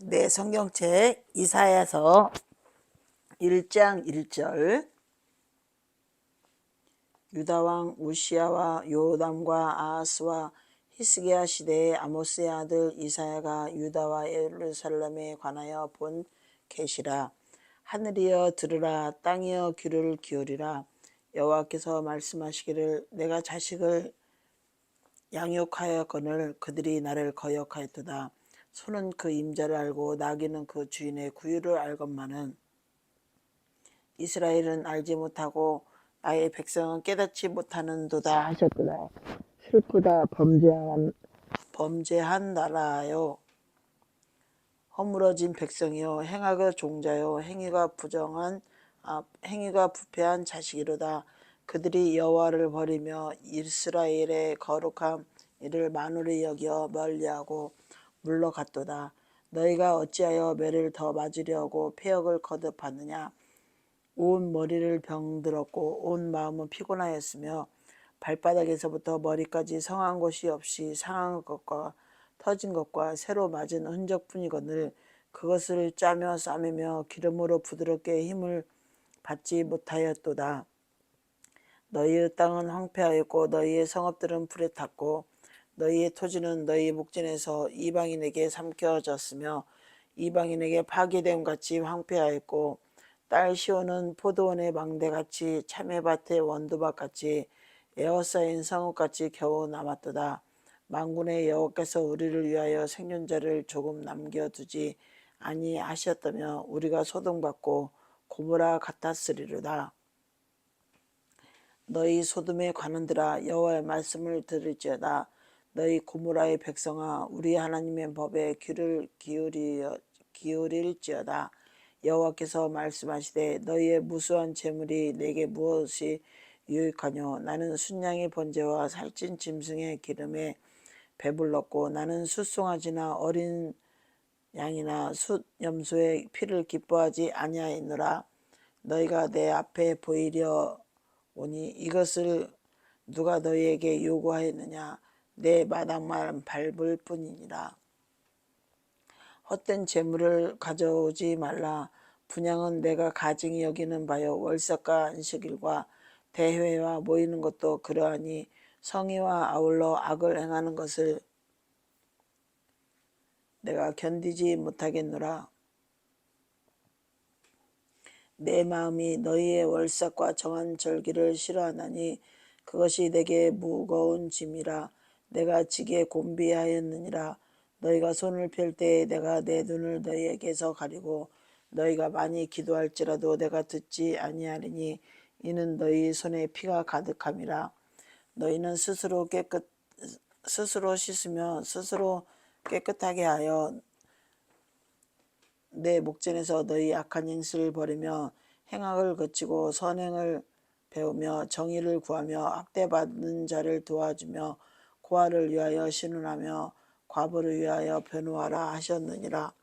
네, 성경책 이사야서 1장 1절. 유다왕 우시아와 요담과 아하스와 히스기야 시대의 아모스의 아들 이사야가 유다와 예루살렘에 관하여 본 계시라. 하늘이여 들으라 땅이여 귀를 기울이라. 여호와께서 말씀하시기를 내가 자식을 양육하였거늘 그들이 나를 거역하였도다 소는 그 임자를 알고 나귀는 그 주인의 구유를 알건만은 이스라엘은 알지 못하고 나의 백성은 깨닫지 못하는도다 하셨도다. 슬프다 범죄한 범죄한 나라요. 허물어진 백성이요 행하가 종자요 행위가 부정한 아, 행위가 부패한 자식이로다. 그들이 여호와를 버리며 이스라엘의 거룩함 이를 만우리 여겨 멀리하고 물러갔도다. 너희가 어찌하여 매를 더 맞으려고 폐역을 거듭하느냐? 온 머리를 병들었고 온 마음은 피곤하였으며 발바닥에서부터 머리까지 성한 곳이 없이 상한 것과 터진 것과 새로 맞은 흔적뿐이거늘 그것을 짜며 싸매며 기름으로 부드럽게 힘을 받지 못하였도다. 너희의 땅은 황폐하였고 너희의 성읍들은 불에 탔고 너희의 토지는 너희 목전에서 이방인에게 삼켜졌으며 이방인에게 파괴됨 같이 황폐하였고 딸 시온은 포도원의 망대같이 참외밭의 원두밭같이 에어싸인 성읍같이 겨우 남았도다. 망군의 여호와께서 우리를 위하여 생존자를 조금 남겨두지 아니하셨다며 우리가 소동받고 고무라 같았으리로다. 너희 소돔의 관원들아 여호와의 말씀을 들을지어다. 너희 고무라의 백성아 우리 하나님의 법에 귀를 기울이, 기울일지어다. 여호와께서 말씀하시되 너희의 무수한 재물이 내게 무엇이 유익하뇨? 나는 순양의 번제와 살찐 짐승의 기름에 배불렀고 나는 숫송아지나 어린 양이나 숫 염소의 피를 기뻐하지 아니하였노라. 너희가 내 앞에 보이려 오니 이것을 누가 너희에게 요구하였느냐 내 마당만 밟을 뿐이니라. 헛된 재물을 가져오지 말라. 분양은 내가 가증히 여기는 바요. 월삭과 안식일과 대회와 모이는 것도 그러하니 성의와 아울러 악을 행하는 것을 내가 견디지 못하겠노라. 내 마음이 너희의 월삭과 정한 절기를 싫어하나니 그것이 내게 무거운 짐이라 내가 지게 곤비하였느니라. 너희가 손을 펼 때에 내가 내 눈을 너희에게서 가리고 너희가 많이 기도할지라도 내가 듣지 아니하리니 이는 너희 손에 피가 가득함이라. 너희는 스스로 깨끗 스스로 씻으며 스스로 깨끗하게 하여 내 목전에서 너희 악한 행실을 버리며 행악을 거치고 선행을 배우며 정의를 구하며 학대받는 자를 도와주며 고아를 위하여 신원하며 과부를 위하여 변호하라 하셨느니라.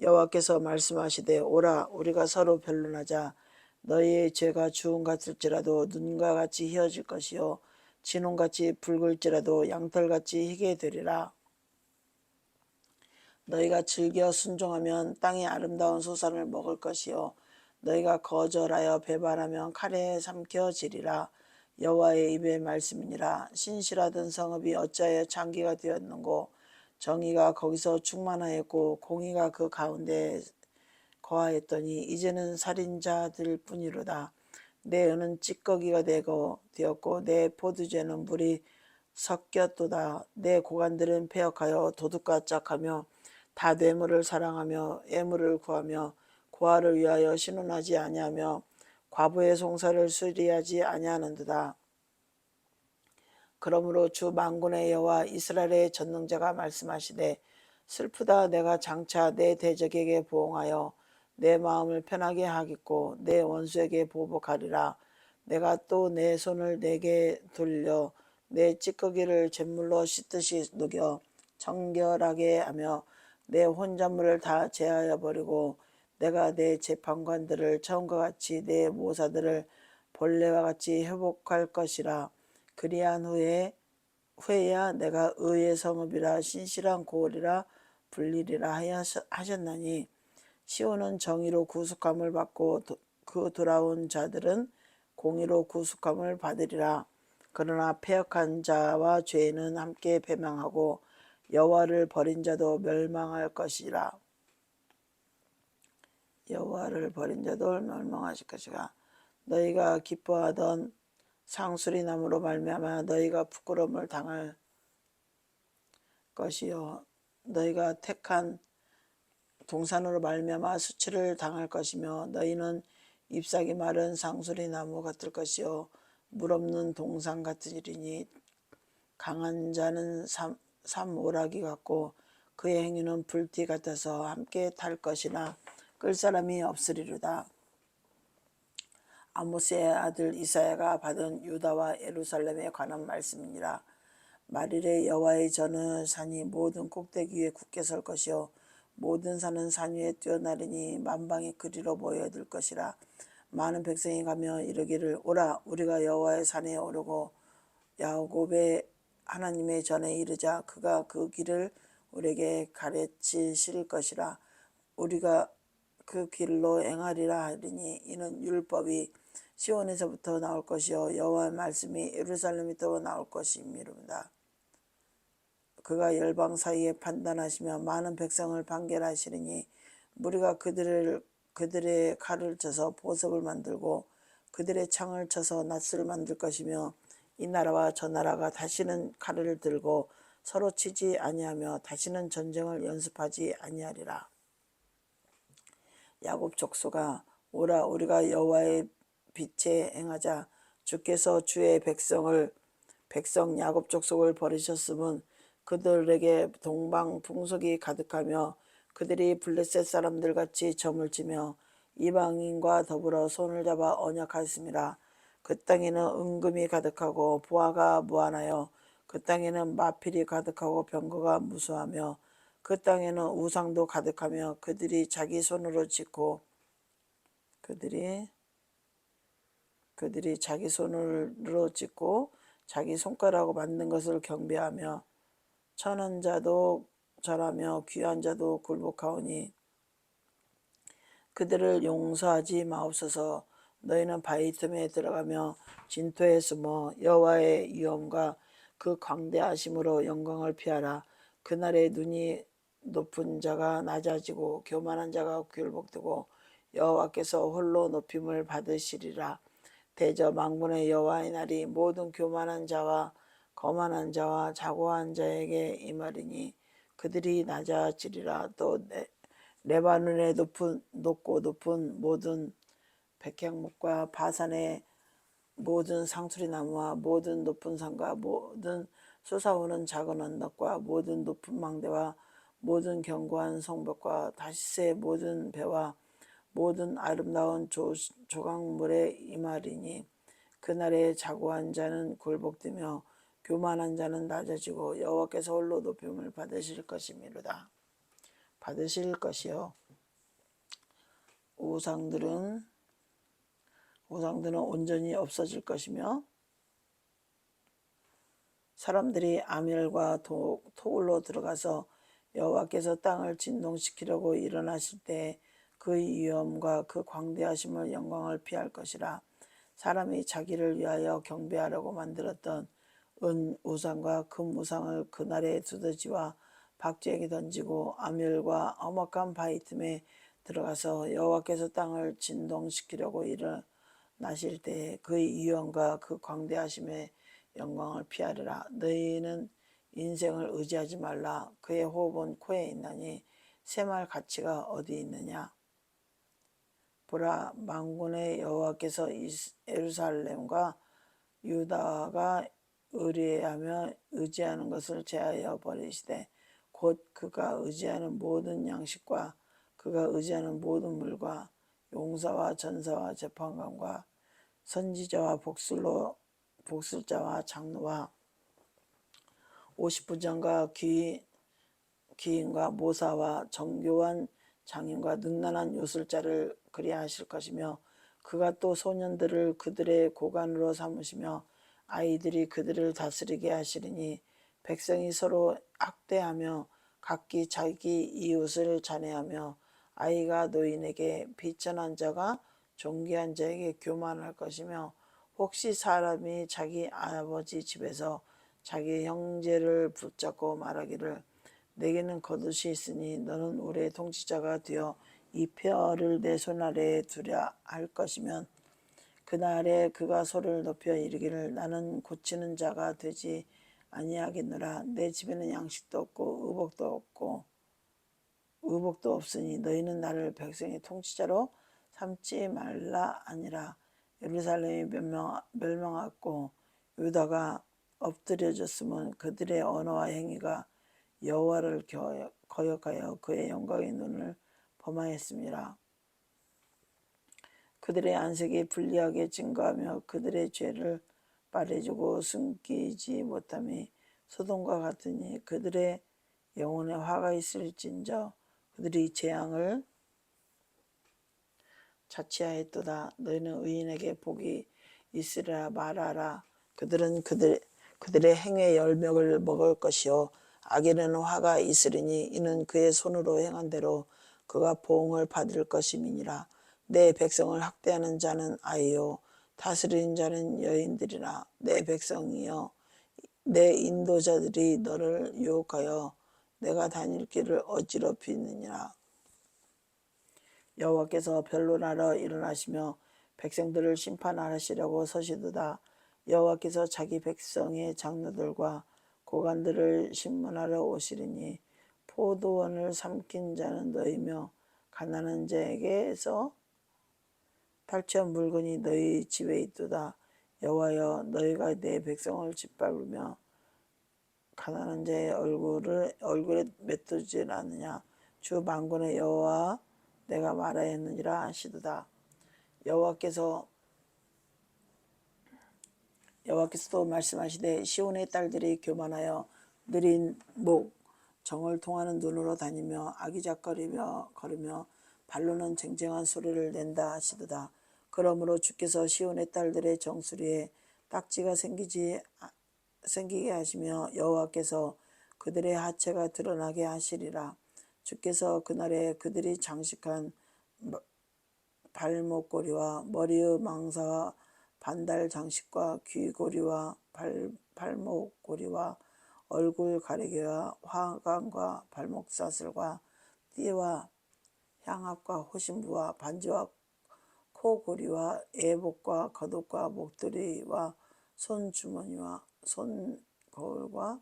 여호와께서 말씀하시되 오라 우리가 서로 변론하자. 너희의 죄가 주홍 같을지라도 눈과 같이 희어질 것이요 진홍같이 붉을지라도 양털같이 희게 되리라. 너희가 즐겨 순종하면 땅의 아름다운 소산을 먹을 것이요 너희가 거절하여 배반하면 칼에 삼켜지리라 여호와의 입의 말씀이니라 신실하던 성읍이 어찌하여 장기가 되었는고 정의가 거기서 충만하였고 공의가 그 가운데 거하였더니 이제는 살인자들 뿐이로다. 내 은은 찌꺼기가 되고 되었고 내 포도주에는 물이 섞였도다. 내 고관들은 폐역하여 도둑과 짝하며 다 뇌물을 사랑하며 애물을 구하며 고아를 위하여 신원하지 아니하며 과부의 송사를 수리하지 아니하는도다. 그러므로 주 만군의 여호와 이스라엘의 전능자가 말씀하시되 슬프다 내가 장차 내 대적에게 보응하여 내 마음을 편하게 하겠고 내 원수에게 보복하리라 내가 또 내 손을 내게 돌려 내 찌꺼기를 잿물로 씻듯이 녹여 정결하게 하며 내 혼잣물을 다 제하여 버리고 내가 내 재판관들을 처음과 같이 내 모사들을 본래와 같이 회복할 것이라 그리한 후에 후에야 내가 의의 성읍이라 신실한 고을이라 불리리라 하셨나니 시온은 정의로 구속함을 받고 도- 그 돌아온 자들은 공의로 구속함을 받으리라. 그러나 패역한 자와 죄는 함께 배망하고 여호와를 버린 자도 멸망할 것이라. 여호와를 버린 자도 멸망하실 것이가 너희가 기뻐하던 상수리 나무로 말미암아 너희가 부끄러움을 당할 것이요. 너희가 택한 동산으로 말미암아 수치를 당할 것이며 너희는 잎사귀 마른 상수리 나무 같을 것이요. 물 없는 동산 같으리니 강한 자는 삼, 삼오라기 같고 그의 행위는 불띠 같아서 함께 탈 것이나 끌 사람이 없으리로다. 아모스의 아들 이사야가 받은 유다와 예루살렘에 관한 말씀이니라. 말일에 여호와의 전은 산이 모든 꼭대기 위에 굳게 설 것이요 모든 산은 산 위에 뛰어나르니 만방이 그리로 모여들 것이라. 많은 백성이 가며 이르기를 오라 우리가 여호와의 산에 오르고 야곱의 하나님의 전에 이르자 그가 그 길을 우리에게 가르치실 것이라 우리가 그 길로 행하리라 하리니 이는 율법이 시온에서부터 나올 것이요 여호와의 말씀이 예루살렘에부터 나올 것임이로다. 그가 열방 사이에 판단하시며 많은 백성을 판결하시리니 무리가 그들을 그들의 칼을 쳐서 보석을 만들고 그들의 창을 쳐서 낫을 만들 것이며 이 나라와 저 나라가 다시는 칼을 들고 서로 치지 아니하며 다시는 전쟁을 연습하지 아니하리라. 야곱 족속아 오라 우리가 여호와의 빛에 행하자 주께서 주의 백성을 백성 야곱 족속을 버리셨음은 그들에게 동방 풍속이 가득하며 그들이 블레셋 사람들 같이 점을 치며 이방인과 더불어 손을 잡아 언약하였습니다. 그 땅에는 은금이 가득하고 보화가 무한하여 그 땅에는 마필이 가득하고 병거가 무수하며 그 땅에는 우상도 가득하며 그들이 자기 손으로 짓고 그들이 그들이 자기 손으로 짓고 자기 손가락으로 만든 것을 경배하며 천한 자도 절하며 귀한 자도 굴복하오니 그들을 용서하지 마옵소서. 너희는 바위 틈에 들어가며 진토에 숨어 여호와의 위엄과 그 광대하심으로 영광을 피하라. 그날에 눈이 높은 자가 낮아지고 교만한 자가 굴복되고 여호와께서 홀로 높임을 받으시리라. 대저 망군의 여호와의 날이 모든 교만한 자와 거만한 자와 자고한 자에게 임하리니 그들이 낮아지리라. 또 레- 레바논의 높은 높고 높은 모든 백향목과 바산의 모든 상수리 나무와 모든 높은 산과 모든 솟아오는 작은 언덕과 모든 높은 망대와 모든 견고한 성벽과 다시스의 모든 배와 모든 아름다운 조, 조각물에 임하리니 그날에 자고한 자는 굴복되며 교만한 자는 낮아지고 여호와께서 홀로 높임을 받으실 것이미로다. 받으실 것이요. 우상들은 우상들은 온전히 없어질 것이며 사람들이 도, 토굴로 들어가서 여호와께서 땅을 진동시키려고 일어나실 때 그 위엄과 그 광대하심을 영광을 피할 것이라. 사람이 자기를 위하여 경배하려고 만들었던 은 우상과 금 우상을 그날에 두더지와 박쥐에게 던지고 아멜과 엄악한 바위 틈에 들어가서 여호와께서 땅을 진동시키려고 일어나실 때 그의 위엄과 그 광대하심의 영광을 피하리라. 너희는 인생을 의지하지 말라. 그의 호흡은 코에 있나니 새말 가치가 어디 있느냐? 보라 망군의 여호와께서 예루살렘과 유다가 의뢰하며 의지하는 것을 제하여 버리시되 곧 그가 의지하는 모든 양식과 그가 의지하는 모든 물과 용사와 전사와 재판관과 선지자와 복술로 복술자와 장로와 오십부장과 귀 기인과 모사와 정교한 장인과 능란한 요술자를 그리하실 것이며 그가 또 소년들을 그들의 고관으로 삼으시며 아이들이 그들을 다스리게 하시리니 백성이 서로 학대하며 각기 자기 이웃을 잔해하며 아이가 노인에게 비천한 자가 존귀한 자에게 교만할 것이며 혹시 사람이 자기 아버지 집에서 자기 형제를 붙잡고 말하기를 내게는 겉옷이 있으니 너는 우리의 통치자가 되어 이 폐허를 내 손아래에 두려 할 것이면 그날에 그가 소리를 높여 이르기를 나는 고치는 자가 되지 아니하겠노라. 내 집에는 양식도 없고 의복도 없고 의복도 없으니 너희는 나를 백성의 통치자로 삼지 말라 아니라 예루살렘이 멸망, 멸망하고 유다가 엎드려졌으면 그들의 언어와 행위가 여호와를 겨- 거역하여 그의 영광의 눈을 범하였습니다. 그들의 안색이 불리하게 증거하며 그들의 죄를 빨아주고 숨기지 못함이 소돔과 같으니 그들의 영혼에 화가 있을진저 그들이 재앙을 자취하였도다. 너희는 의인에게 복이 있으리라 말하라. 그들은 그들 그들의 행위의 열매를 먹을 것이요 악인은 화가 있으리니 이는 그의 손으로 행한 대로 그가 보응을 받을 것임이니라. 내 백성을 학대하는 자는 아이요 다스리는 자는 여인들이라. 내 백성이여 내 인도자들이 너를 유혹하여 내가 다닐 길을 어지럽히느니라. 여호와께서 변론하러 일어나시며 백성들을 심판하시려고 서시도다. 여호와께서 자기 백성의 장로들과 고관들을 신문하러 오시리니 포도원을 삼킨 자는 너희며 가난한 자에게서 탈취한 물건이 너희 집에 있도다. 여호와여 너희가 내 백성을 짓밟으며 가난한 자의 얼굴을 얼굴에 맺두지 않느냐 주 만군의 여호와 내가 말하였느니라 하시도다 여호와께서 여호와께서도 말씀하시되 시온의 딸들이 교만하여 느린 목 정을 통하는 눈으로 다니며 아기작거리며 걸으며 발로는 쟁쟁한 소리를 낸다 하시도다 그러므로 주께서 시온의 딸들의 정수리에 딱지가 생기지 생기게 하시며 여호와께서 그들의 하체가 드러나게 하시리라. 주께서 그날에 그들이 장식한 발목고리와 머리의 망사와 반달 장식과 귀고리와 발, 발목고리와 얼굴 가리개와 화관과 발목사슬과 띠와 향압과 호신부와 반지와 코고리와 애복과 겉옷과 목도리와 손주머니와 손거울과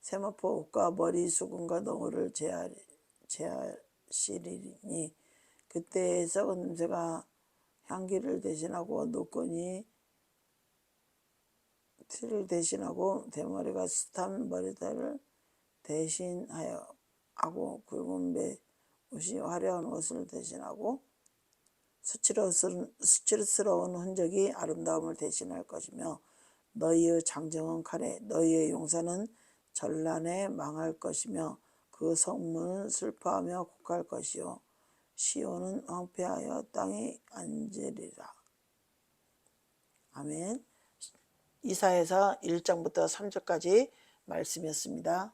세마포 옷과 머리 수금과 너구를 제하시리니 그때 썩은 냄새가 향기를 대신하고 노건이 티를 대신하고 대머리가 숱한 머리털을 대신하여 하고 굵은 배 옷이 화려한 옷을 대신하고 수치스러운, 흔적이 아름다움을 대신할 것이며 너희의 장정은 칼에 너희의 용사는 전란에 망할 것이며 그 성문은 슬퍼하며 곡할 것이요 시온은 황폐하여 땅에 앉으리라. 아멘. 이사에서 1장부터 3절까지 말씀이었습니다.